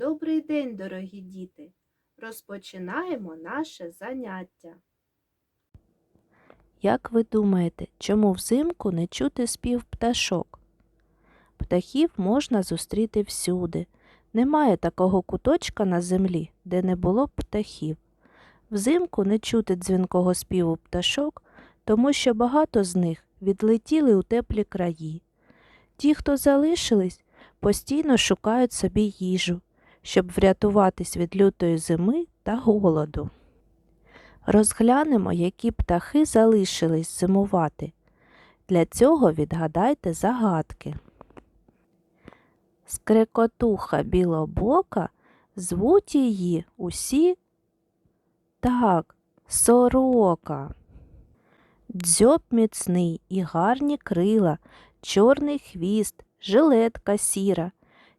Добрий день, дорогі діти! Розпочинаємо наше заняття. Як ви думаєте, чому взимку не чути спів пташок? Птахів можна зустріти всюди. Немає такого куточка на землі, де не було б птахів. Взимку не чути дзвінкого співу пташок, тому що багато з них відлетіли у теплі краї. Ті, хто залишились, постійно шукають собі їжу, щоб врятуватись від лютої зими та голоду. Розглянемо, які птахи залишились зимувати. Для цього відгадайте загадки. Скрекотуха білобока звуть її усі так, сорока. Дзьоб міцний і гарні крила, чорний хвіст, жилетка сіра.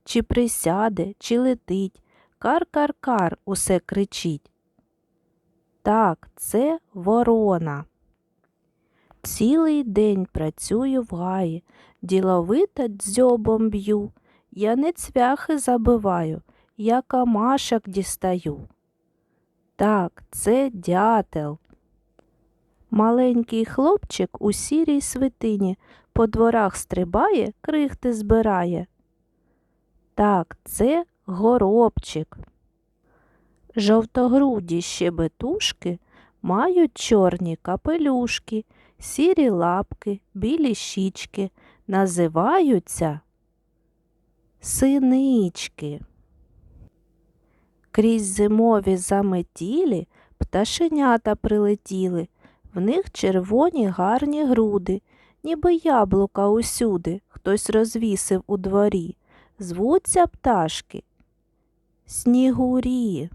Чи присяде, чи летить, кар-кар-кар усе кричить. Так, це ворона. Цілий день працюю в гаї, діловито дзьобом б'ю. Я не цвяхи забиваю, я камашок дістаю. Так, це дятел. Маленький хлопчик у сірій свитині по дворах стрибає, крихти збирає. Так, це горобчик. Жовтогруді щебетушки мають чорні капелюшки, сірі лапки, білі щічки, називаються синички. Крізь зимові заметілі пташенята прилетіли, в них червоні гарні груди, ніби яблука усюди хтось розвісив у дворі. Звуться пташки. Снігурі.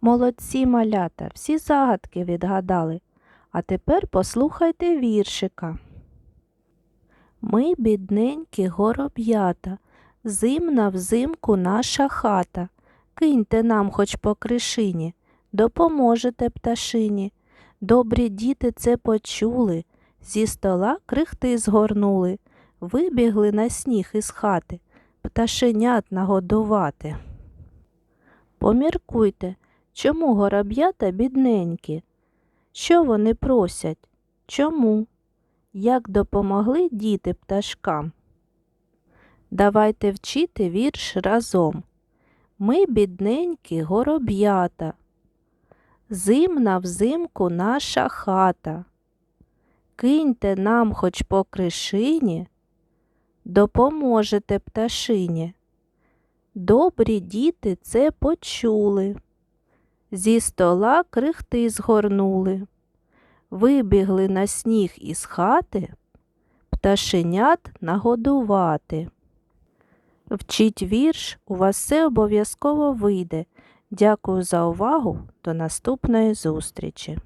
Молодці малята, всі загадки відгадали. А тепер послухайте віршика. Ми, бідненькі гороб'ята, зимна взимку наша хата. Киньте нам хоч по кришині, допоможете пташині. Добрі діти це почули, зі стола крихти згорнули, вибігли на сніг із хати, пташенят нагодувати. Поміркуйте, чому гороб'ята бідненькі? Що вони просять? Чому? Як допомогли діти пташкам? Давайте вчити вірш разом. Ми бідненькі гороб'ята. Зимна взимку наша хата. Киньте нам хоч по кришині, допоможете пташині. Добрі діти це почули. Зі стола крихти згорнули, вибігли на сніг із хати, пташенят нагодувати. Вчіть вірш, у вас все обов'язково вийде. Дякую за увагу. До наступної зустрічі!